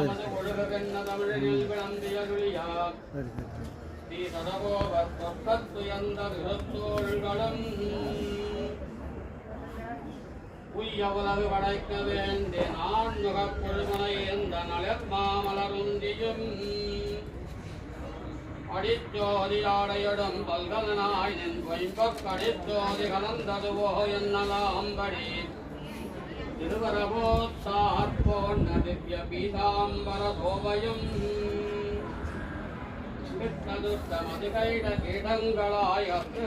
நமது ஒழுகென்ன தமிழில் விளம்பிய துளியா சரி சரி சரி ஸ்ரீ சதகோபர் படைக்க வேண்டி நான் முகப்பொழுமனை எந்த நலர்மாமலருந்தியும் அடிச்சோதியாடையிடும் பல்கலனாய் நின் பொய்பக் அடிச்சோதி கலந்ததுவோ என்னலாம்படி திவ்ய பீதாம்பர சோபையும் கிருஷ்ணதுஷ்டமதிகைட கீடங்களாய் அத்து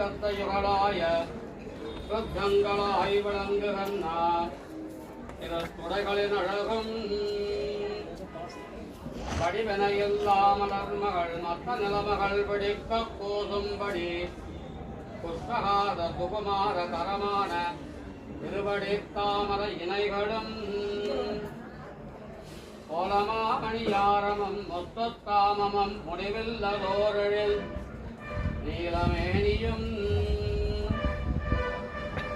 அழகும் வடிவென இல்லாமலர் மகள் மத்த நிலமகள் பிடிக்க போதும்படி புஷ்பகாத சுகுமார தரமான திருவடி தாமர இணைகளும். கோலமாமணியாரமும் மொத்தத்தாமமும் முடிவில்லதோரழில் நீலமேனியும்.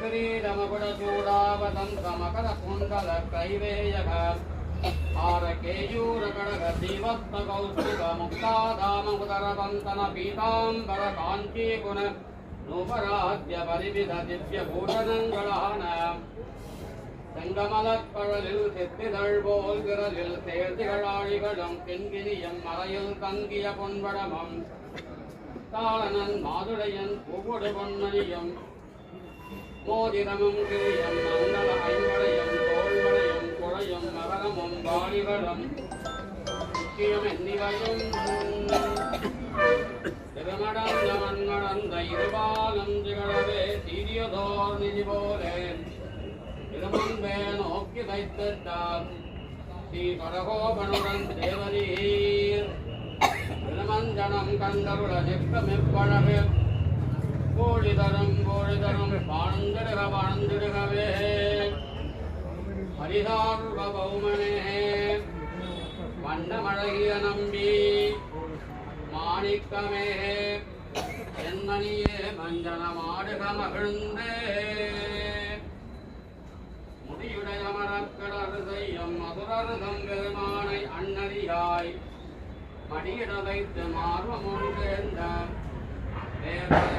கிரீடமகுட சூடாவதந்த மகர குண்டல கைவேயக. ஆரகேயூர கடக தீவத்த கௌஸ்துக முக்தாதாம உதரவந்தன பீதாம்பர காஞ்சீகுண நூபராத்ய பரிவித திவ்ய பூஷணங்களா பூஷணங்களான செங்கமலக்கழலில் செத்திதழ் போல் விரலில் சேர்த்திகழாழிகளும் தென்கினியம் மறையில் தங்கிய பொன்படமும். தாளனன் மாதுளையன் புகுடு பொன்மணியும் மோதிரமும் கிரியம் மங்கள ஐம்படையும் தோள்வளையும் குழையும் மகரமும் வாளிகளும் முக்கியம் என்னிவையும் திருமடந்த மண்மடந்த இருபாலம் திகழவே சீரியதோர் நிதி போலே. நோக்கி வைத்திட்டார் ஸ்ரீ கடகோபனுடன் தேவரீர் திருமஞ்சனம் கண்டருள நிற்கமெப்பழகு கோழி தரும் வாழ்ந்திடுக வாழ்ந்திடுகவே ஹரிதார்வ பௌமனே வண்ணமழகிய நம்பி மாணிக்கமே என்மணியே மஞ்சனமாடுக மகிழ்ந்தே மடியிட வைத்து மார்வம் ஒன்றேந்த தேவயாரவோ